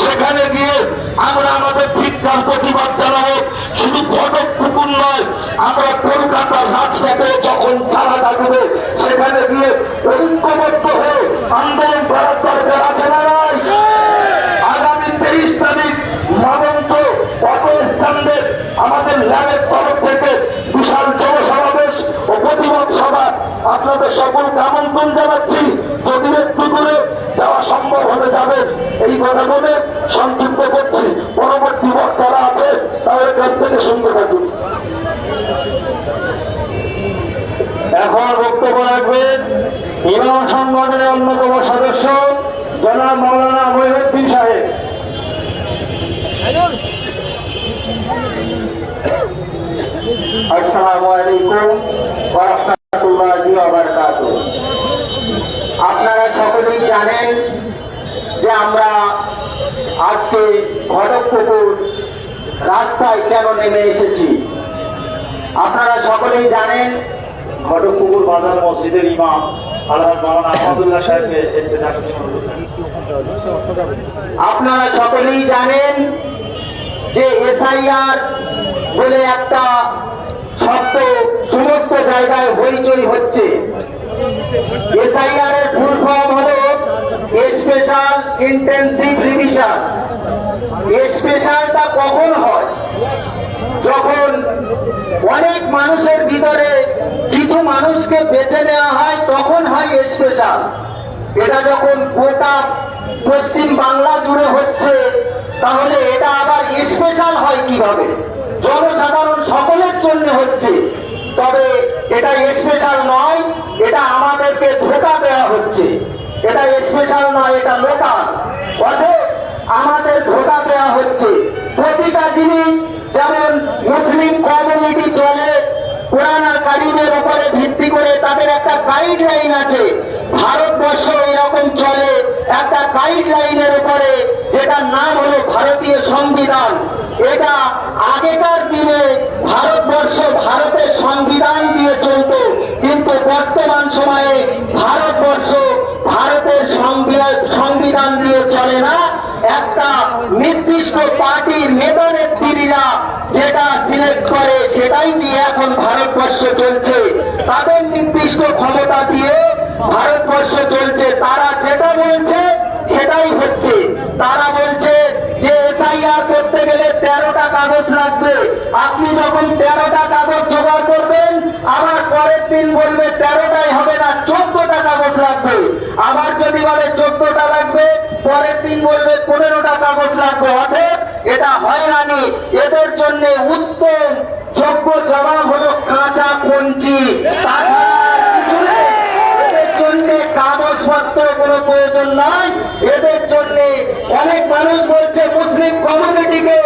সেখানে গিয়ে আমরা আমাদের ঠিকঠাক প্রতিবাদ জানাব শুধু ঘটক পুকুর নয় আমরা কলকাতার রাজপথে যখন চালা থাকবে সেখানে গিয়ে ঐক্যবদ্ধ হয়ে আন্দোলন করার দরকার আছে না নাই আগামী তেইশ তারিখ মদন্ত অটো স্ট্যান্ডের আমাদের ল্যাবের তরফ থেকে বিশাল জনসমাবেশ ও প্রতিবাদ সভা আপনাদের সকলকে জানাচ্ছি, যদি একটু করে যাওয়া সম্ভব হলে এই কথা বলে সংক্ষিপ্ত করছি। পরবর্তী আছে, তাদের কাছ থেকে শুনতে থাকুন। এখন বক্তব্য রাখবেন ইমাম সংগঠনের অন্যতম সদস্য, জনাব মৌলানা মহিউদ্দিন সাহেব। আসসালামু আলাইকুম ওয়া রাহমাতুল্লাহি ওয়া বারাকাতুহু আপনারা সকলেই জানেন যে আমরা আজকে ঘটকপুকুর রাস্তায় কেন নেমে এসেছি আপনারা সকলেই জানেন ঘটকপুকুর বাজার মসজিদের ইমাম। আপনারা সকলেই জানেন যে এসআইআর বলে একটা শব্দ সমস্ত জায়গায় হইচই হচ্ছে এসআইআর এর ফুল ফর্ম হলো স্পেশাল ইন্টেন্সিভ রিভিশন স্পেশালটা কখন হয়? যখন অনেক মানুষের ভিতরে কিছু মানুষকে বেছে নেওয়া হয়, তখন হয় স্পেশাল এটা যখন গোটা পশ্চিম বাংলা জুড়ে হচ্ছে, তাহলে এটা আবার স্পেশাল হয় কীভাবে? জনসাধারণ সকলের জন্য হচ্ছে। তবে এটা স্পেশাল নয়, এটা আমাদেরকে ধোকা দেওয়া হচ্ছে। এটা স্পেশাল নয় এটা লোকাল অতএব আমাদের ধোকা দেওয়া হচ্ছে। প্রতিটা জিনিস যেমন মুসলিম কমিউনিটি চলে, কোরআন কারিমের উপরে ভিত্তি করে তাদের একটা গাইডলাইন আছে। ভারতবর্ষ এরকম চলে, একটা গাইডলাইনের উপরে, যেটার নাম হলো ভারতীয় সংবিধান। এটা আগেকার দিনে ভারতবর্ষ ভারতের সংবিধান দিয়ে চলতো, কিন্তু বর্তমান সময়ে ভারতবর্ষ সংবিধান দিয়ে চলে না। একটা নির্দিষ্ট পার্টির নেতা নেত্রীরা যেটা সিলেক্ট করে, সেটাই দিয়ে এখন ভারতবর্ষ চলছে? তাদের নির্দিষ্ট ক্ষমতা দিয়ে ভারতবর্ষ চলছে। তারা যেটা বলছে, সেটাই হচ্ছে। তারা বলছে যে করতে গেলে তেরোটা কাগজ লাগবে। আপনি যখন তেরোটা কাগজ জোগাড় করবেন, আবার পরের দিন বলবে তেরোটাই হবে না, চোদ্দটা কাগজ লাগবে। আবার যদি বলে চোদ্দটা লাগবে, পরের দিন বলবে পনেরোটা কাগজ লাগবে। অতএব এটা হয়রানি। এদের জন্য উত্তম যোগ্য জবাব হলো কাঁচা পঞ্চি কাগজপত্র কোনো প্রয়োজন নাই এদের জন্য অনেক মানুষ বলছে মুসলিম কমিউনিটিকে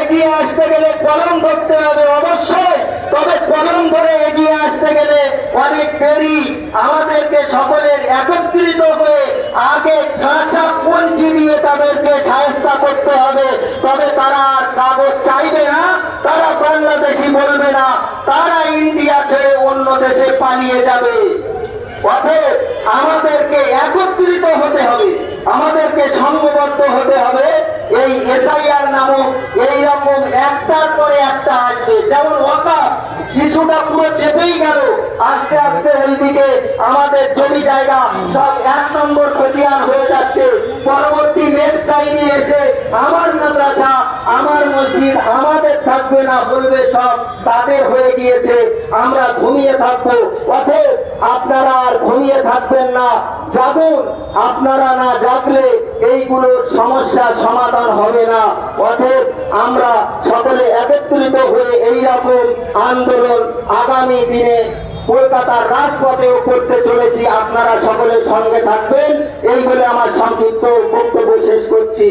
এগিয়ে আসতে গেলে কলম ধরতে হবে অবশ্যই তবে কলম ধরে এগিয়ে আসতে গেলে অনেক দেরি আমাদেরকে সকলের একত্রিত হয়ে আগে কাঁচা পঞ্চি দিয়ে তাদেরকে সাহেস্তা করতে হবে। তবে তারা আর কাগজ চাইবে না, তারা বাংলাদেশি বলবে না, তারা ইন্ডিয়া ছেড়ে অন্য দেশে পালিয়ে যাবে। আমাদেরকে একত্রিত হতে হবে, আমাদেরকে সংঘবদ্ধ হতে হবে। এই এসআইআর নামক এইরকম একটার পরে একটা আসবে। যেমন ওয়াকা, কিছুটা পুরো চেপেই গেল। আস্তে আস্তে ওইদিকে আমাদের জমি জায়গা সব এক নম্বর খতিয়ান হয়ে যাচ্ছে। পরবর্তী নেক্সট টাইমে এসে আমার মাদ্রাসা আমার মসজিদ আমাদের থাকবে না বলবে সব তাদের হয়ে গিয়েছে, আমরা ঘুমিয়ে থাকব। অতএব আপনারা আর ঘুমিয়ে থাকবেন না যাবুন আপনারা না জাগলে এইগুলোর সমস্যার সমাধান হবে না। অতএব আমরা সকলে একত্রিত হয়ে এই রকম আন্দোলন আগামী দিনে কলকাতার রাজপথেও করতে চলেছি। আপনারা সকলের সঙ্গে থাকবেন, এই বলে আমার সংক্ষিপ্ত বক্তব্য শেষ করছি।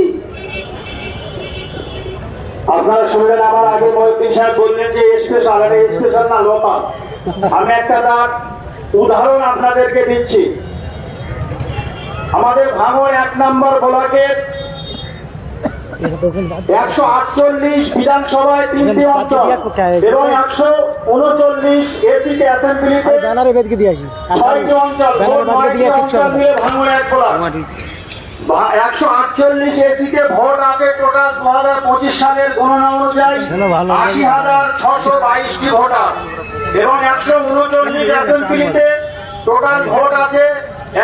আপনারা শুনলেন আমার আগে মহিউদ্দিন সাহেব বললেন যে স্পেশাল আর স্পেশাল না লোকাল আমি একটা তার উদাহরণ আপনাদেরকে দিচ্ছি। আমাদের ভাঙর এক নম্বর ব্লকের একশো আটচল্লিশ বিধানসভায় তিনটি অঞ্চল এবং একশো উনচল্লিশ এসিকে অ্যাসেম্বলিতে ছয়টি অঞ্চল ব্যানারে মোট বাদকে নয়টি দিয়ে কিচ্ছু অঞ্চল হবে না। নিয়ে ভাঙর এক ব্লক। একশো আটচল্লিশ এসিতে ভোট আছে টোটাল দু হাজার পঁচিশ সালের গণনা অনুযায়ী আশি হাজার ছশো বাইশটি ভোটার। এবং একশো উনচল্লিশ অ্যাসেম্বলিতে টোটাল ভোট আছে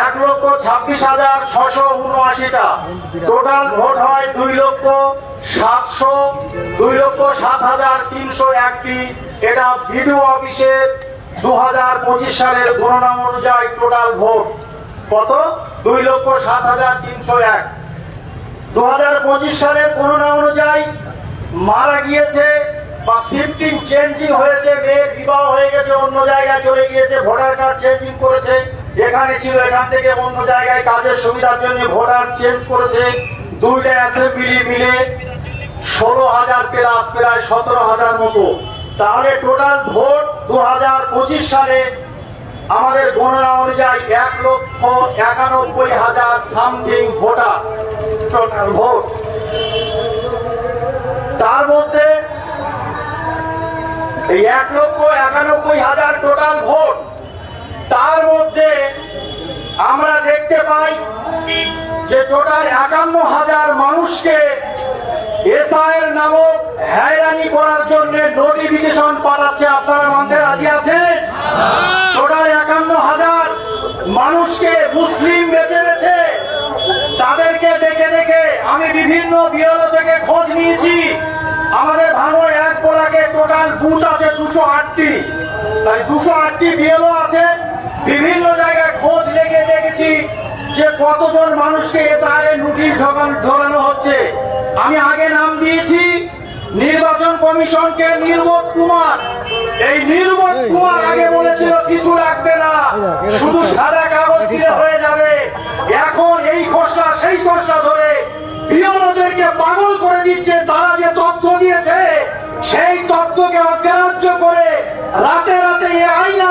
এক লক্ষ ছাব্বিশ হাজার ছশো উনআশিটা। টোটাল ভোট হয় দুই লক্ষ সাতশো দুই লক্ষ সাত হাজার তিনশো একটি। এটা বিডিও অফিসের দু হাজার পঁচিশ সালের গণনা অনুযায়ী টোটাল ভোট। কত? দুই লক্ষ সাত হাজার তিনশো এক। দু হাজার পঁচিশ সালের গণনা অনুযায়ী মারা গিয়েছে বা শিফটিং চেঞ্জিং হয়েছে, মেয়ের বিবাহ হয়ে গেছে, অন্য জায়গায় চলে গিয়েছে ভোটার কার্ড চেঞ্জিং করেছে, এখানে ছিল, এখান থেকে অন্য জায়গায় কাজের সুবিধার জন্য ভোটার চেঞ্জ করেছে। দুইটা অ্যাসেম্বলি মিলে ষোলো হাজার প্লাস প্রায় সতেরো হাজার মতো। তাহলে টোটাল ভোট দু হাজার পঁচিশ সালে আমাদের গণনা অনুযায়ী এক লক্ষ একানব্বই হাজার সামথিং ভোটার টোটাল ভোট। তার মধ্যে এই এক লক্ষ একানব্বই হাজার টোটাল ভোট, তার মধ্যে আমরা দেখতে পাই যে টোটাল একান্ন হাজার মানুষকে এসআইয়ের নামক হয়রানি করার জন্য নোটিফিকেশন পাঠাচ্ছে। আপনারা মানতে রাজি আছেন? টোটাল একান্ন হাজার মানুষকে মুসলিম বেছে বেছে তাদেরকে দেখে দেখে আমি বিভিন্ন বিরল থেকে খোঁজ নিয়েছি। আমাদের ভাঙড় এক পোলাকে টোটাল বুথ আছে দুশো আটটি। তাই দুশো আটটি বিএলও আছে। বিভিন্ন জায়গায় খোঁজ লেগে দেখেছি যে কতজন মানুষকে এসআরে নোটিশ ধরানো হচ্ছে। আমি আগে নাম দিয়েছি নির্বাচন কমিশনকে নির্বোধ কুমার। এই নির্বোধ কুমার আগে বলেছিল কিছু লাগবে না। শুধু সাদা কাগজ দিলে হয়ে যাবে। এখন এই খসড়া সেই খসড়া ধরে বিয়নদেরকে পাগল করে দিচ্ছে। তারা যে তথ্য দিয়েছে সেই তথ্যকে অগ্রাহ্য করে রাতে রাতে এই আইন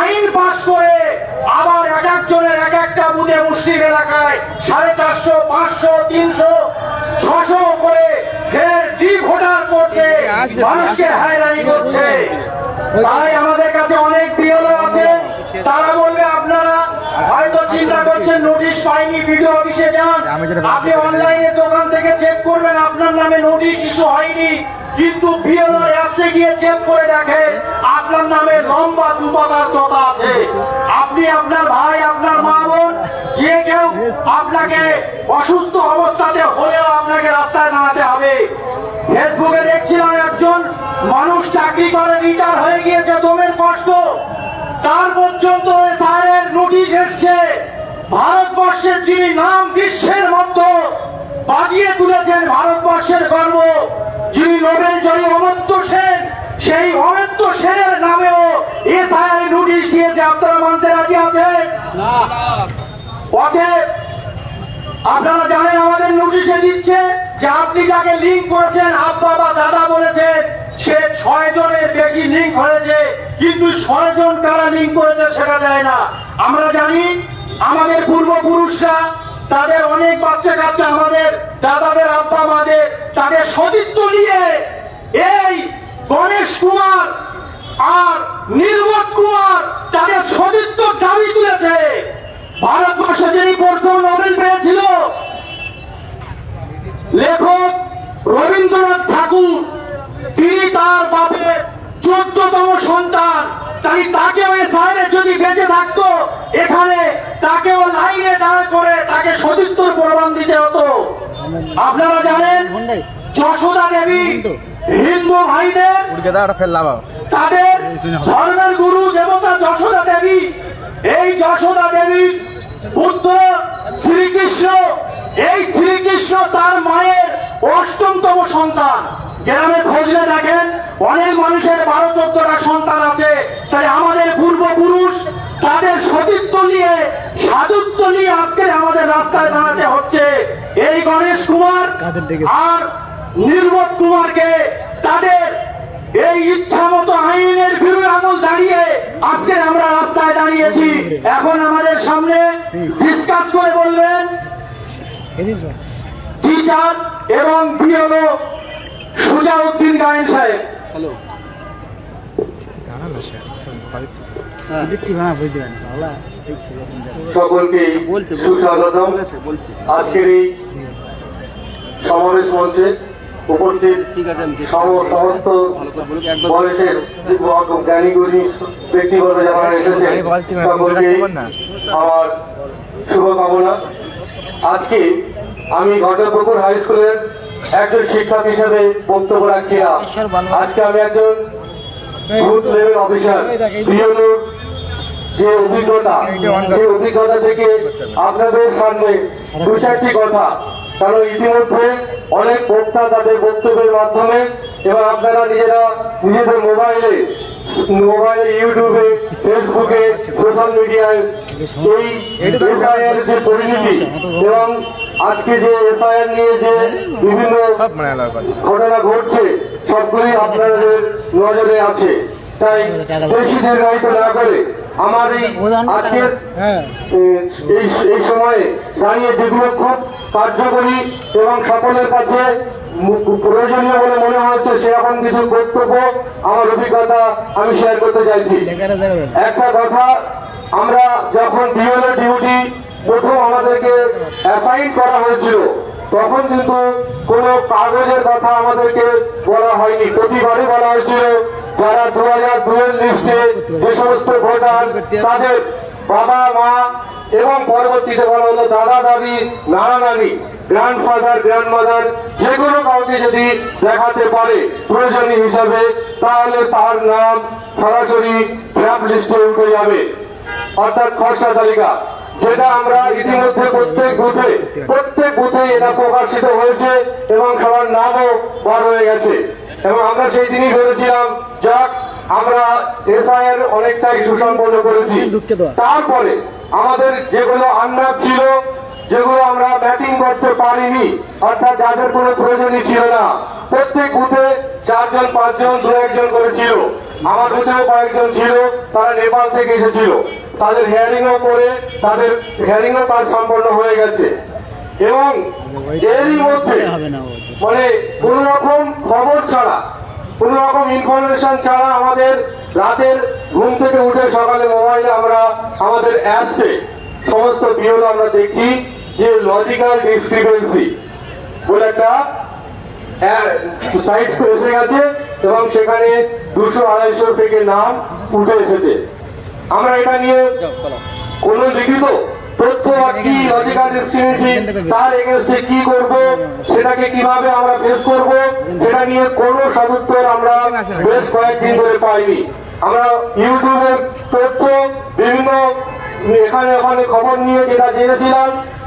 আইন পাশ করে আবার এক একজনের এক একটা বুথে মুসলিম এলাকায় সাড়ে চারশো, পাঁচশো, তিনশো, ছশো করে ফের ডি ভোটার করতে মানুষকে হায়রানি করছে। তাই আমাদের কাছে অনেক বিয়ল আছে, তারা বলবে আপনারা হয়তো চিন্তা করছেন, নোটিশ পাইনি, ভিডিও অফিসে যান। আপনি অনলাইনে দোকান থেকে চেক করবেন, আপনার নামে নোটিশ ইস্যু হয়নি, কিন্তু বিএলআর অ্যাপসে গিয়ে চেক করে দেখেন আপনার নামে লম্বা দুপাতার চতা আছে। আপনি আপনার ভাই, আপনার মা বোন, যে কেউ আপনাকে অসুস্থ অবস্থাতে হলেও আপনাকে রাস্তায় দাঁড়াতে হবে। ফেসবুকে দেখছিলাম একজন মানুষ চাকরি করে, রিটায়ার হয়ে গিয়েছে, দমের কষ্ট। তার পর্যন্ত স্যারের নোটিশ এসছে। ভারতবর্ষের যিনি নাম বিশ্বের মতো বাজিয়ে তুলেছেন ভারতবর্ষের গর্ব, যিনি নোবেল জয়ী অমর্ত্য সেন। সেই অমর্ত্য সেনের নামেও এসআই নোটিশ দিয়েছে। আপনারা মানতে রাজি আছে অতএব আপনারা জানেন আমাদের নোটিশে দিচ্ছে যে আপনি যাকে লিঙ্ক করেছেন আব্বা বা দাদা বলেছে সে ছয় জনের বেশি লিঙ্ক হয়েছে। কিন্তু ছয় জন কারা লিঙ্ক করেছে সেটা দেয় না। আমরা জানি আমাদের পূর্বপুরুষরা তাদের অনেক বাচ্চা কাচ্চা আমাদের দাদাদের আব্বা মাদের তাদের সতীত্ব নিয়ে এই গণেশ কুমার আর নির্মল কুমার তাদের সতীত্ব দাবি তুলেছে। ভারতবর্ষে যিনি প্রথম নোবেল পেয়েছিল, লেখক রবীন্দ্রনাথ ঠাকুর, তিনি তার বাপের চোদ্দতম সন্তান। তাই তাকে ওই সাইডে যদি বেঁচে থাকতো, এখানে তাকেও লাইনে দাঁড় করে তাকে সতীত্বর প্রমাণ দিতে হতো। আপনারা জানেন, যশোদা দেবী হিন্দু ভাইদের তাদের ধর্মের গুরু দেবতা যশোদা দেবী। এই যশোদা দেবীর পুত্র শ্রীকৃষ্ণ। এই শ্রীকৃষ্ণ তার মায়ের অষ্টমতম সন্তান। গ্রামে খোঁজলে দেখেন অনেক মানুষের বারো চোদ্দটা সন্তান আছে। তাই আমাদের পূর্বপুরুষ তাদের সতীত্ব নিয়ে সাধুত্ব নিয়ে আজকে আমাদের রাস্তায় দাঁড়াতে হচ্ছে। এই গণেশ কুমার আর নির্মল কুমারকে তাদের এই ইচ্ছা মতো আইনের বিরুদ্ধে আমল দাঁড়িয়ে আজকে আমরা রাস্তায় দাঁড়িয়েছি। এখন আমাদের সামনে ডিসকাস করে বলবেন টিচার এবং বিএলও সুজাউদ্দিন গায়েন সাহেব। পারেন। সকলকে সুস্বাগতম। আজকের এই সমাবেশ মঞ্চে উপস্থিত সমস্ত বয়সের ব্যক্তিগত যারা। আমার শুভকামনা। আজকে আমি ঘটকপুকুর হাই স্কুলের একজন শিক্ষক হিসেবে বক্তব্য রাখছি না। আজকে আমি একজন বুথ লেভেল অফিসার যে অভিজ্ঞতা সেই অভিজ্ঞতা থেকে আপনাদের সামনে দু চারটি কথা কারণ ইতিমধ্যে অনেক বক্তা তাদের বক্তব্যের মাধ্যমে এবং আপনারা নিজেরা নিজেদের মোবাইলে মোবাইলে ইউটিউবে ফেসবুকে সোশ্যাল মিডিয়ায় এই এসআইআর যে পরিণতি এবং আজকে যে এসআইআর নিয়ে যে বিভিন্ন ঘটনা ঘটছে সবগুলি আপনাদের নজরে আছে। তাই বেশি দীর্ঘায়িত না করে আমার এই আজকের হ্যাঁ। এই সময়ে দাঁড়িয়ে যেগুলো খুব কার্যকরী এবং সকলের কাছে প্রয়োজনীয় বলে মনে হচ্ছে সেরকম কিছু বক্তব্য আমার অভিজ্ঞতা আমি শেয়ার করতে চাইছি। একটা কথা আমরা যখন ডিওএল ডিউটি প্রথম আমাদেরকে অ্যাসাইন করা হয়েছিল, তখন কিন্তু কোনো কাগজের কথা আমাদেরকে বলা হয়নি। প্রতিবারই বলা হয়েছিল, যারা দু হাজার দুয়ের লিস্টে যে সমস্ত ভোটার, তাদের বাবা, মা এবং পরবর্তীতে বলা হলো দাদা, দাদি, নানা, নানি গ্র্যান্ড ফাদার গ্র্যান্ড মাদার যে কোনো কাউকে যদি দেখাতে পারে প্রয়োজনীয় হিসাবে, তাহলে তার নাম সরাসরি ড্রাফট লিস্টে উঠে যাবে। অর্থাৎ খরচা তালিকা, যেটা আমরা ইতিমধ্যে প্রত্যেক বুথে প্রত্যেক বুথে এটা প্রকাশিত হয়েছে এবং সবার নামও বার হয়ে গেছে। এবং আমরা সেই দিনই ভেবেছিলাম যাক, আমরা এসআইয়ের অনেকটাই সুসম্পন্ন করেছি। তারপরে আমাদের যেগুলো আন্নাজ ছিল, যেগুলো আমরা ব্যাটিং করতে পারিনি, অর্থাৎ যাদের কোনো প্রয়োজনই ছিল না, প্রত্যেক বুথে চারজন, পাঁচজন দু একজন করে ছিল। আমার বুথেও কয়েকজন ছিল, তারা নেপাল থেকে এসেছিল। তাদের হিয়ারিংও করে, তাদের হিয়ারিংও কাজ সম্পন্ন হয়ে গেছে। এবং এরই মধ্যে মানে কোন রকম খবর ছাড়া, কোন রকম ইনফরমেশন ছাড়া আমাদের রাতের ঘুম থেকে উঠে সকালে মোবাইলে আমরা আমাদের অ্যাপসে সমস্ত বিহল আমরা দেখি, যে লজিক্যাল ডিসক্রিপেন্সি বলে একটা সাইট এসে গেছে এবং সেখানে দুশো আড়াইশো থেকে নাম উঠে এসেছে। আমরা এটা নিয়ে কোন লিখিত তথ্য কি ডিসক্রিপেন্সি তার এগেনস্টে কি করব সেটাকে কীভাবে আমরা ফেস করব সেটা নিয়ে কোনো সদুত্তর আমরা বেশ কয়েকদিন ধরে পাইনি। আমরা ইউটিউবের তথ্য বিভিন্ন এখানে ওখানে খবর নিয়ে যেটা জেনেছিলাম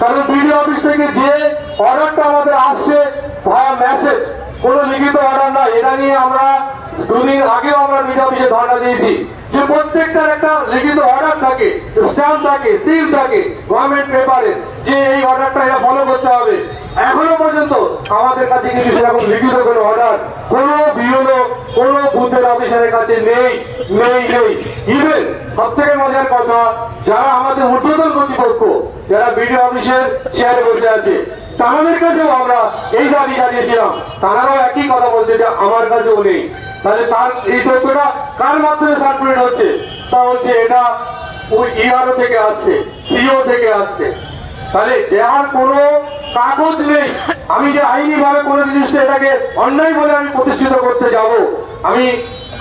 কারণ বিডি অফিস থেকে যে অর্ডারটা আমাদের আসছে ভায়া মেসেজ কোনো লিখিত অর্ডার না। এটা নিয়ে আমরা দুদিন আগেও আমরা বিডিও অফিসে ধর্ণা দিয়েছি। যে প্রত্যেকটার একটা লিখিত অর্ডার থাকে স্ট্যাম্প থাকে সিল থাকে গভর্নমেন্ট পেপারে যে এই অর্ডারটা এটা ফলো করতে হবে। এখনও পর্যন্ত আমাদের কাছে কিন্তু সেরকম লিখিত কোনো অর্ডার কোনো বিওলো কোনো বুথের অফিসারের কাছে নেই নেই নেই। ইভেন সব থেকে মজার কথা, যারা আমাদের ঊর্ধ্বতন কর্তৃপক্ষ, যারা বিডিও অফিসের চেয়ারে বসে আছে তাদের কাছেও আমরা এই দাবি জানিয়েছিলাম। তারাও একই কথা বলছে যে আমার কাছেও নেই। তাহলে তার এই তথ্যটা কার মাধ্যমে সার্কুলেট হচ্ছে? তা হচ্ছে এটা ইআরও থেকে আসছে, সিও থেকে আসছে। তাহলে দেওয়ার কোনো কাগজ নেই। আমি যে আইনি ভাবে কোনো জিনিসটা এটাকে অন্যায় বলে আমি প্রতিষ্ঠিত করতে যাব, আমি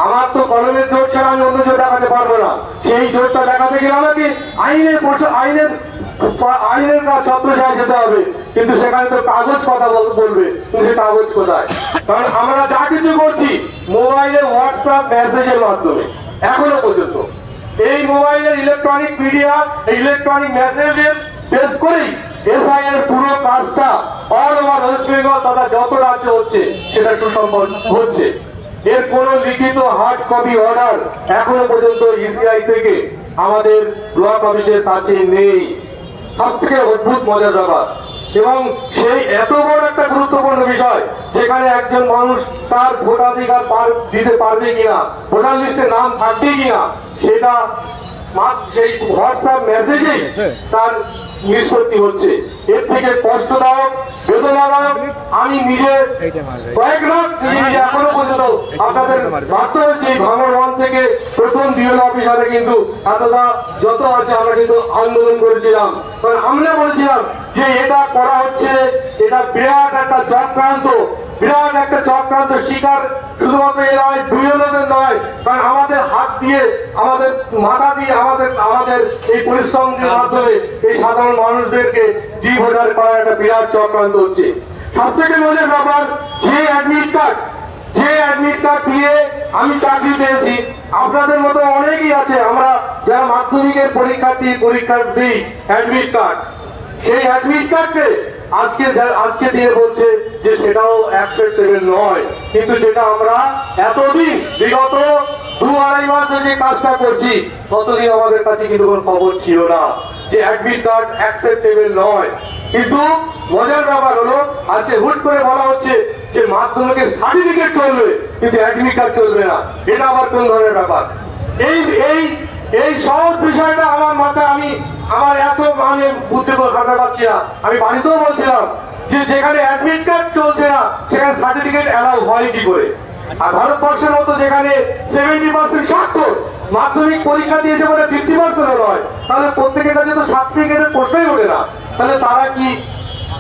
আমার তো কলমের জোর ছাড়া আমি অন্য জোর দেখাতে পারব না। সেই জোরটা দেখাতে গেলে আমাকে আইনের আইনের আইনের কাজ ছত্রছায় যেতে হবে। কিন্তু সেখানে তো কাগজ কথা বলবে। কিন্তু কাগজ কোথায়? কারণ আমরা যা কিছু করছি, মোবাইলে হোয়াটসঅ্যাপ মেসেজের মাধ্যমে, এখনও পর্যন্ত। এই মোবাইলের ইলেকট্রনিক মিডিয়া ইলেকট্রনিক মেসেজের বেস করেই এসআই এর পুরো কাজটা অল ওভার ওয়েস্ট বেঙ্গল তথা যত রাজ্য হচ্ছে, সেটা সুসম্পন্ন হচ্ছে। এর কোন লিখিত হার্ড কপি অর্ডার এখনও পর্যন্ত ইসিআই থেকে আমাদের ব্লক অফিসের কাছে নেই। সব থেকে অদ্ভুত মজার ব্যাপার। এবং সেই এত বড় একটা গুরুত্বপূর্ণ বিষয় যেখানে একজন মানুষ তার ভোটাধিকার দিতে পারবে কিনা ভোটার লিস্টে নাম থাকবে কিনা সেটা সেই হোয়াটসঅ্যাপ মেসেজেই তার নিষ্পত্তি হচ্ছে। এর থেকে কষ্টদায়ক আমি নিজে কয়েক লাখ নিজে এখনও পর্যন্ত আপনাদের বাধ্য হচ্ছে ভাঙর মন থেকে প্রথম বিএল অফিসারে কিন্তু এতটা যত আছে আমরা কিন্তু আন্দোলন করেছিলাম। কারণ আমরা বলেছিলাম যে এটা করা হচ্ছে এটা বিরাট একটা চক্রান্ত বিরাট একটা চক্রান্ত শিকার শুধুমাত্র এ নয় বিএলওদের নয় কারণ আমাদের হাত দিয়ে আমাদের মাথা দিয়ে আমাদের আমাদের এই পরিশ্রমের মাধ্যমে এই সাধারণ মানুষদেরকে ডি ভোটার করার একটা বিরাট চক্রান্ত হচ্ছে। সব থেকে মজার ব্যাপার, যে অ্যাডমিট কার্ড যে অ্যাডমিট কার্ড দিয়ে আমি চাকরি পেয়েছি, আপনাদের মতো অনেকেই আছে, আমরা যারা মাধ্যমিকের পরীক্ষার্থী পরীক্ষা দিই অ্যাডমিট কার্ড সেই অ্যাডমিট কার্ডকে আজকে আজকে দিয়ে বলছে যে সেটাও অ্যাকসেপ্টেবল নয়। কিন্তু যেটা আমরা এতদিন, বিগত দু আড়াই মাস যে কাজটা করছি, ততদিন আমাদের কাছে কিন্তু কোনো খবর ছিল না যে অ্যাডমিট কার্ড অ্যাকসেপ্টেবল নয়। কিন্তু মজার ব্যাপার হলো, আজকে হুট করে বলা হচ্ছে যে মাধ্যমিকের সার্টিফিকেট চলবে, কিন্তু অ্যাডমিট কার্ড চলবে না। এটা আবার কোন ধরনের ব্যাপার? এই এই এই সহজ বিষয়টা আমার মাথায়, আমি আমার এত মানে করে কাটা পাচ্ছি না। আমি বাড়িতেও বলছিলাম যে যেখানে অ্যাডমিট কার্ড চলছে না, সেখানে সার্টিফিকেট অ্যালাউ হয় কি করে? আর ভারতবর্ষের মতো যেখানে সেভেন্টি পার্সেন্ট স্বাক্ষর মাধ্যমিক পরীক্ষা দিয়েছে বলে ফিফটি পার্সেন্ট নয়, তাহলে প্রত্যেকের কাছে তো সার্টিফিকেটের প্রশ্নই ওঠে না। তাহলে তারা কি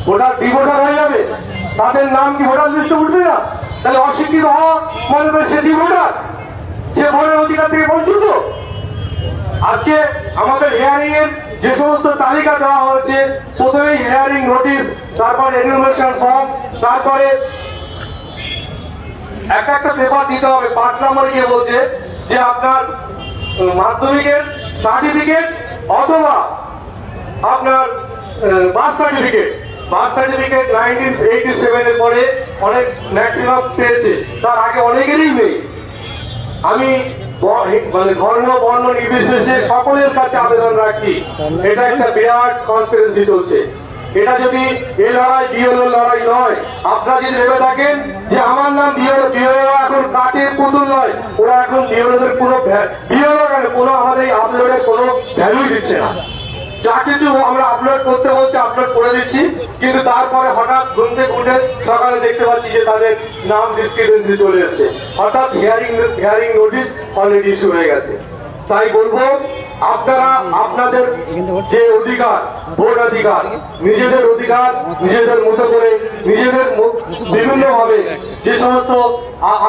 ভোটার ডিভোটার হয়ে যাবে? তাদের নাম কি ভোটার লিস্টে উঠবে না? তাহলে অশিক্ষিত হওয়া মনে করে সে ডিভোটার সে ভোটের অধিকার থেকে বঞ্চিত। আজকে আমাদের হিয়ারিং এর যে সমস্ত তালিকা দেওয়া হয়েছে, প্রথমে হিয়ারিং নোটিশ তারপর এনুমেশন ফর্ম তারপরে এক একটা পেপার দিতে হবে। পাঁচ নম্বরে গিয়ে বলছে যে আপনার মাধ্যমিকের সার্টিফিকেট অথবা আপনার birth certificate birth certificate nineteen eighty সেভেনের পরে অনেক ম্যাক্সিমাম পেয়েছে। তার আগে অনেকেরই নেই। আমি মানে ধর্ম বর্ণ নির্বিশেষে সকলের কাছে আবেদন রাখছি এটা একটা বিরাট কনফারেন্সি চলছে। এটা যদি এ লড়াই বিএলও লড়াই নয়, আপনারা যদি ভেবে থাকেন যে আমার নাম বিএলও বিএলও এখন কাঠের পুতুল নয়, ওরা এখন বিএলওদের কোনো বিএলও কেন? আমাদের আপলোডের কোনো ভ্যালু দিচ্ছে না। যা কিছু আমরা আপলোড করতে বলছি আপলোড করে দিচ্ছি। কিন্তু তারপরে হঠাৎ ঘুম থেকে উঠে সকালে দেখতে পাচ্ছি যে তাদের নাম ডিসক্রিপেন্সি চলে এসছে। অর্থাৎ hearing hearing notice already issue হয়ে গেছে। তাই বলব আপনারা আপনাদের যে অধিকার ভোট অধিকার নিজেদের অধিকার, নিজেদের মতো করে, নিজেদের বিভিন্ন ভাবে যে সমস্ত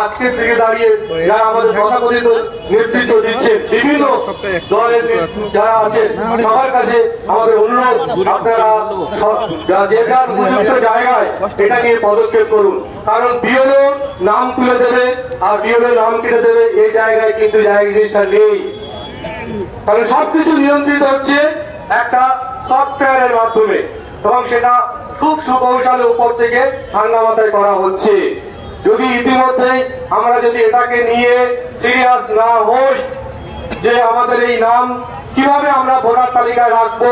আজকের দিকে দাঁড়িয়ে যারা আমাদের তথাকথিত নেতৃত্ব দিচ্ছে, বিভিন্ন দলের যারা আছে, সবার কাছে আমাদের অনুরোধ, আপনারা যে যার উপযুক্ত জায়গায় এটা নিয়ে পদক্ষেপ করুন। কারণ বিএলও নাম তুলে দেবে, আর বিএলও নাম কেটে দেবে, এই জায়গায় কিন্তু জায়গা নেই। কারণ সবকিছু নিয়ন্ত্রিত হচ্ছে একটা সফটওয়্যারের মাধ্যমে এবং সেটা খুব সুকৌশলের উপর থেকে ঠান্ডা মাথায় করা হচ্ছে। যদি ইতিমধ্যে আমরা যদি এটাকে নিয়ে সিরিয়াস না হই যে আমাদের এই নাম কীভাবে আমরা ভোটার তালিকায় রাখব?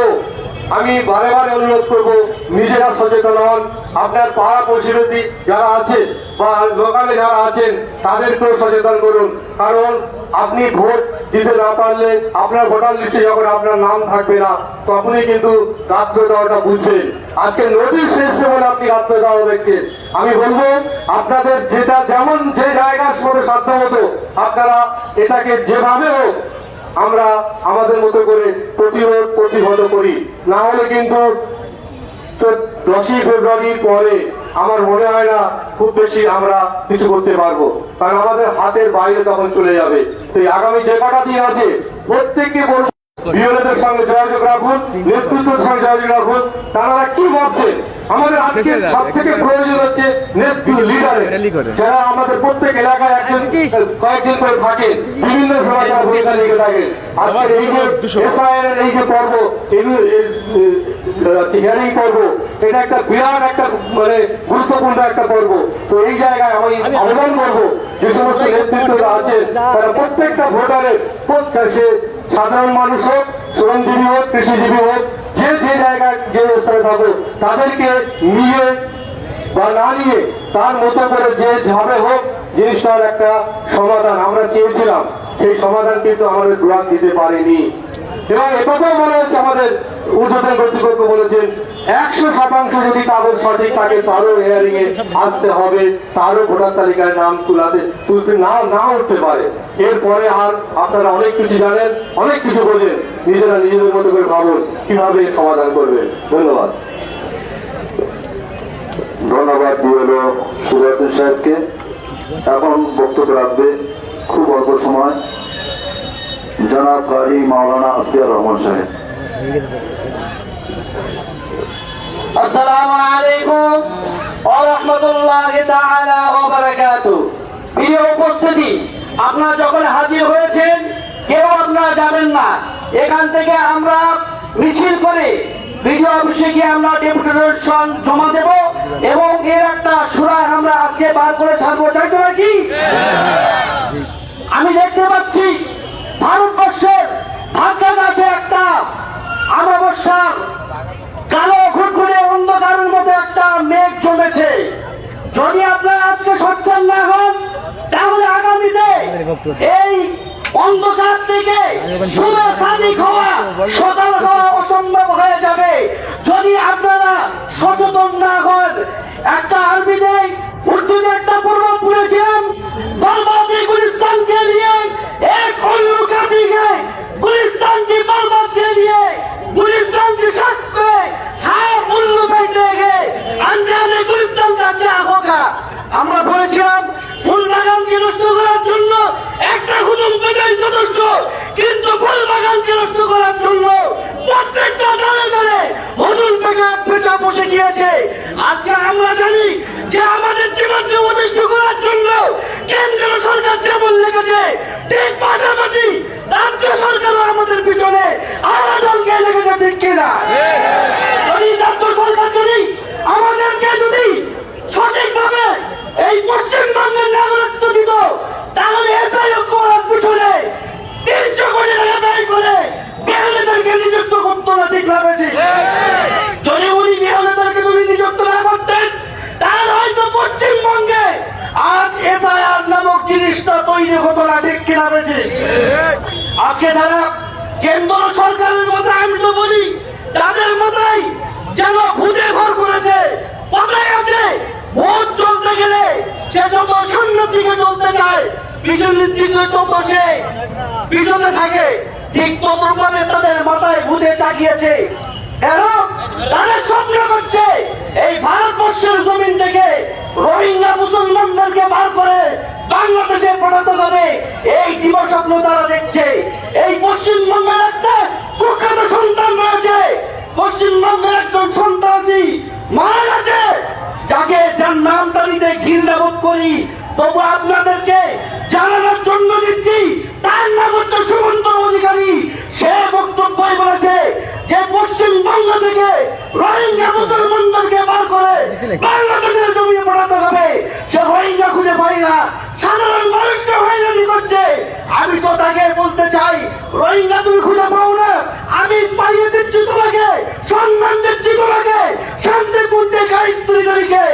আমি বারে বারে অনুরোধ করব, নিজেরা সচেতন হন। আপনার পাড়া প্রতিবেশী যারা আছে বা লোকালে যারা আছেন, তাদেরকেও সচেতন করুন। কারণ আপনি ভোট দিতে না পারলে আপনার ভোটার লিস্টে যখন আপনার নাম থাকবে না, তখনই কিন্তু রাত্র দেওয়াটা বুঝবেন আজকে নদীর এসছে বলে আপনি রাত্র দেওয়া দেখছেন। আমি বলব, আপনাদের যেটা যেমন যে জায়গার মতো সাধ্য মতো আপনারা এটাকে যেভাবে হোক আমরা আমাদের মতো করে প্রতিরোধ প্রতিহত করি। না হলে কিন্তু দশই ফেব্রুয়ারির পরে আমার মনে হয় না খুব বেশি আমরা কিছু করতে পারব। কারণ আমাদের হাতের বাইরে তখন চলে যাবে। তো আগামী যে কটা দিন আছে, প্রত্যেককে বলব বিএলএদের সঙ্গে যোগাযোগ রাখুন নেতৃত্বের সঙ্গে যোগাযোগ রাখুন। তারা কি ভাবছেন আমাদের আজকে সব থেকে প্রয়োজন হচ্ছে নেতৃত্ব লিডারের যারা আমাদের প্রত্যেক এলাকায় একজন কয়েকদিন করে থাকে বিভিন্ন সময় তারা ভূমিকা রেখে থাকে। আজকে এই যে এসআইএর এই যে পর্ব হিয়ারিং পর্ব এটা একটা বিরাট একটা মানে গুরুত্বপূর্ণ একটা পর্ব। তো এই জায়গায় আমি আবেদন করব যে সমস্ত নেতৃত্বরা আছেন তারা প্রত্যেকটা ভোটারের প্রত্যেক সে সাধারণ মানুষ হোক, শ্রমজীবী হোক, কৃষিজীবী হোক, যে যে জায়গায় যে স্থানে থাকুক, তাদেরকে নিয়ে বা না নিয়ে তার মতো করে যে ভাবে হোক, জিনিসটার একটা সমাধান আমরা চেয়েছিলাম। সেই সমাধান কিন্তু আমাদের দুয়ার দিতে পারেনি। এবং একথাও মনে হচ্ছে আমাদের ঊর্ধ্বতন কর্তৃপক্ষ বলেছেন, একশো শতাংশ যদি কাগজ সঠিক থাকে, তারও হেয়ারিং এ আসতে হবে, তারও ভোটার তালিকায় নাম তুলাতে, তুলতে না না উঠতে পারে। এরপরে আর আপনারা অনেক কিছু জানেন, অনেক কিছু বোঝেন, নিজেরা নিজেদের মতো করে ভাবুন, কীভাবে সমাধান করবেন। ধন্যবাদ। ধন্যবাদ দিয়েলো সুরাতুল সাহেবকে। এখন বক্তব্য রাখবে খুব অল্প সময়। জনাব কারি মাওলানা আসিয়ার রহমান সাহেব। আলাইকুম আপনারা যখন হাজির হয়েছেন, কেউ আপনারা যাবেন না। এখান থেকে আমরা মিছিল করে ভিডিও অফিসে গিয়ে আমরা ডেপুটেশন জমা দেব এবং এর একটা সুরায় আমরা আজকে বার করে ছাড়বো। তাই তো নাকি? আমি দেখতে পাচ্ছি ভারতবর্ষের ভাগ্যের কাছে একটা আমাবস্যার কালো ঘুরঘুরে অন্ধকারের মতো একটা মেঘ জমেছে। যদি আপনারা আজকে সচ্ছল না হন, তাহলে আগামীতে এই অন্ধকার থেকে সুন্দর সাদিক হওয়া, সকাল হওয়া অসম্ভব হয়ে যাবে। যদি আপনারা সচেতন না হন, একটা আরবিতে উর্দুতে একটা পূর্ব পড়েছিলাম বরবাদে गुलिस्तान के लिए एक उल्लू का भी है गुलिस्तान की बर्बाद के लिए गुलिस्तान की शख्स पे हाँ उल्लू बैठेंगे अनजाने गुलिस्तान का क्या होगा আমরা বলেছিলাম ফুল বাগানকে নষ্ট করার জন্য একটা হুজুম বাগান যথেষ্ট কিন্তু ফুল বাগানকে নষ্ট করার জন্য প্রত্যেকটা দলে দলে হুজুম বাগান পেটা বসে গিয়েছে আজকে আমরা জানি যে আমাদের জীবনকে অতিষ্ঠ করার জন্য কেন্দ্রীয় সরকার যেমন লেগেছে ঠিক পাশাপাশি রাজ্য সরকারও আমাদের পিছনে আলাদলকে লেগেছে ঠিক কিনা যদি রাজ্য সরকার যদি আমাদেরকে যদি সঠিকভাবে এই পশ্চিমবঙ্গের নাগরিকত্ব দিত তাহলে এসআই করার পিছনে তিনশো কোটি টাকা ব্যয় করে বেহালেদেরকে নিযুক্ত করতো না ঠিক না বেটি যদি উনি বেহালেদেরকে যদি নিযুক্ত না করতেন তাহলে হয়তো পশ্চিমবঙ্গে আজ এসআইআর নামক জিনিসটা তৈরি হতো না ঠিক কিনা বেটি আজকে তারা কেন্দ্র সরকারের মতো আমি তো বলি তাদের মতোই যেন ভূতে ভর করেছে কোথায় আছে ভোট চলতে গেলে সে যত সামনের দিকে চলতে চায় পিছনের দিকে তত সে পিছনে থাকে ঠিক তত মানে তাদের মাথায় ভূতে চাকিয়েছে এবং তারা স্বপ্ন করছে এই ভারতবর্ষের জমিন থেকে রোহিঙ্গা মুসলমানদেরকে বার করে বাংলাদেশে পাঠাতে হবে এই দিবস স্বপ্ন তারা দেখছে এই পশ্চিমবঙ্গের একটা কুখ্যাত সন্তান রয়েছে পশ্চিমবঙ্গের একজন সন্ত্রাসী মারা গেছে যাকে যার নামটা নিতে ঘৃণা বোধ করি তবু আপনাদেরকে জানানোর জন্য দিচ্ছি তার নাম হচ্ছে সুমন্ত অধিকারী সে বক্তব্যই বলেছে যে পশ্চিমবঙ্গ থেকে রোহিঙ্গা মুসলমানদেরকে বার করে বাংলাদেশের জমিয়ে পড়াতে হবে। সে রোহিঙ্গা খুঁজে পাই না। সাধারণ মানুষকে হয়রানি করছে। আমি তো তাকে বলতে চাই, রোহিঙ্গা তুমি খুঁজে পাও না। আমি পাইয়ে দিচ্ছি তোমাকে সম্মান দিচ্ছি তোমাকে শান্তিপূর্ণে গায়ত্রী তারিখে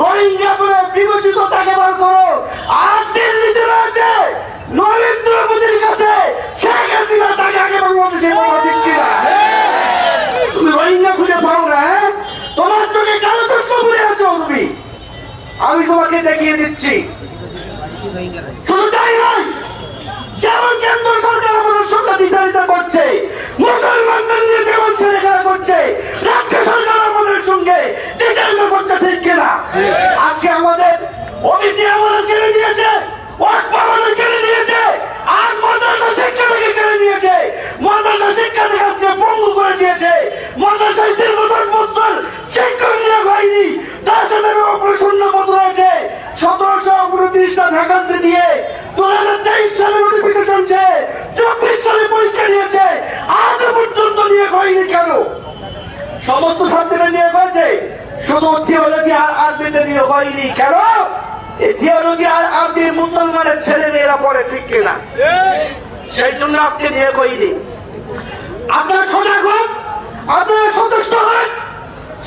রোহিঙ্গা বলে বিবেচিত তাকে বার করো আর দিল্লিতে রয়েছে নরেন্দ্র মোদীর কাছে শেখ হাসিনা তাকে আগে বাংলাদেশে পাওয়া ঠিক কিনা তুমি রোহিঙ্গা খুঁজে পাও না হ্যাঁ? তোমার চোখে কালো চশমা পরে আছো তুমি আমি তোমাকে দেখিয়ে দিচ্ছি শুধু তাই নয় যেমন কেন্দ্র সরকার আমাদের সঙ্গে দ্বিধারিতা করছে মুসলমানদের নিয়ে কেমন ছেলেখেলা করছে রাজ্য সরকার আমাদের সঙ্গে দ্বিধারিতা করছে ঠিক কিনা আজকে আমাদের ওবিসি আমাদের কেড়ে দিয়েছে ওয়াকফ আমাদের কেড়ে দিয়েছে আর মাদ্রাসা শিক্ষা থেকে কেড়ে নিয়েছে মাদ্রাসা শিক্ষা দিয়েছে মাদ্রাসায় তিন বছর বছর চেক করে নিয়োগ হয়নি তার সাথে শূন্য পদ রয়েছে সতেরোশো উনত্রিশটা ভ্যাকান্সি দিয়ে দু হাজার তেইশ সালে নোটিফিকেশন চব্বিশ সালে পরীক্ষা নিয়েছে আজ পর্যন্ত নিয়োগ হয়নি কেন সমস্ত ছাত্রীরা নিয়োগ হয়েছে। শুধু থিওলজি আর আরবিতে নিয়োগ হয়নি। কেন? এই থিওলজি আর আরবি মুসলমানের ছেলে মেয়েরা পড়ে ঠিক কিনা সেই জন্য আজকে নিয়োগ হয়নি। আপনারা সজাগ হন আপনারা সন্তুষ্ট হন।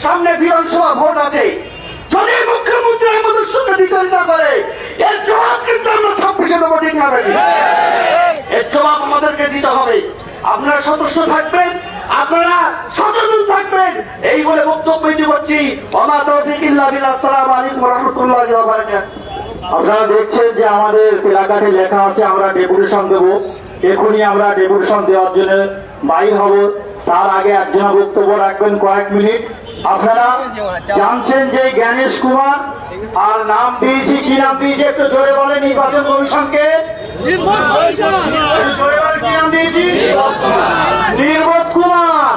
সামনে বিধানসভা ভোট আছে। যদি মুখ্যমন্ত্রী আমাদের সঙ্গে দ্বিচারিতা করে এর জবাব কিন্তু আমরা ছাব্বিশে দেবো ঠিক না বেটি? এর জবাব আমাদেরকে দিতে হবে। আপনারা সদস্য থাকবেন আপনারা সচেতন থাকবেন। এই বলে বক্তব্য করছি। আপনারা দেখছেন যে আমাদের প্লাকার্ডে লেখা আছে, আমরা ডেপুটেশন দেব। এখনই আমরা ডেপুটেশন দেওয়ার জন্য বাইর হব। তার আগে একজন বক্তব্য রাখবেন কয়েক মিনিট। আপনারা জানছেন যে জ্ঞানেশ কুমার, আর নাম দিয়েছি, কি নাম দিয়েছি একটু জোরে বলে নির্বাচন কমিশনকে। নির্বোধ কুমার।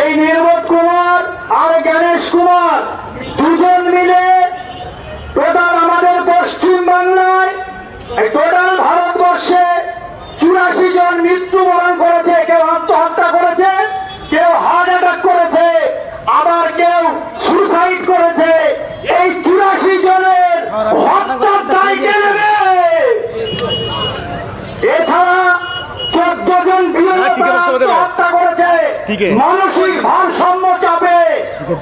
এই কুমার আর কুমার দুজন মিলে টোটাল আমাদের টোটাল ভারতবর্ষে করেছে, কেউ আত্মহত্যা করেছে, কেউ করেছে, আবার কেউ সুসাইড করেছে। এই চুরাশি জনের হত্যার দায় কে নেবে এছাড়া চোদ্দ জন বীরতা আত্মহত্যা করেছে মানসিক ভারসাম্য চাপে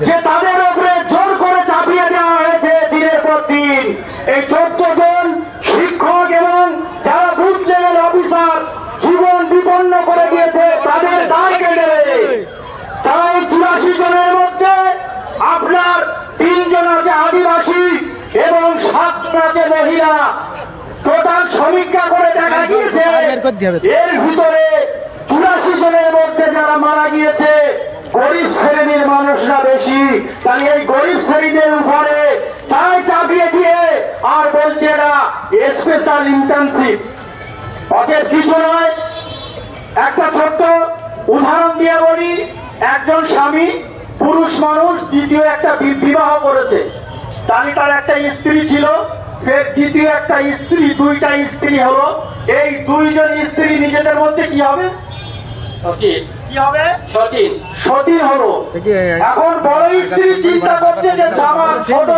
যে তাদের উপরে জোর করে চাপিয়ে দেওয়া হয়েছে দিনের পর দিন। এই চোদ্দ জন শিক্ষক এবং যারা বুথ লেভেল অফিসার জীবন বিপন্ন করে দিয়েছে তাদের দায় কে নেবে তাই চুরাশি জনের মধ্যে আপনার তিনজন আছে আদিবাসী এবং সাতজন আছে মহিলা। টোটাল সমীক্ষা করে দেখা গিয়েছে এর ভিতরে চুরাশি জনের মধ্যে যারা মারা গিয়েছে, গরিব শ্রেণির মানুষরা বেশি। তাই এই গরিব শ্রেণীদের উপরে তাই চাপিয়ে দিয়ে আর বলছে এরা স্পেশাল ইন্টার্নশিপ অতএব কিছু নয়, একটা ছোট্ট উদাহরণ দিয়ে বলি, একজন স্বামী পুরুষ মানুষ দ্বিতীয় একটা বিবাহ করেছে। তারই তার একটা স্ত্রী ছিল, ফের দ্বিতীয় একটা স্ত্রী, দুইটা স্ত্রী হলো। এই দুইজন স্ত্রী নিজেদের মধ্যে কি হবে? কি হবে? সতীন। সতীন হলো। এখন বড় স্ত্রী চিন্তা করছে যে আমার ছোট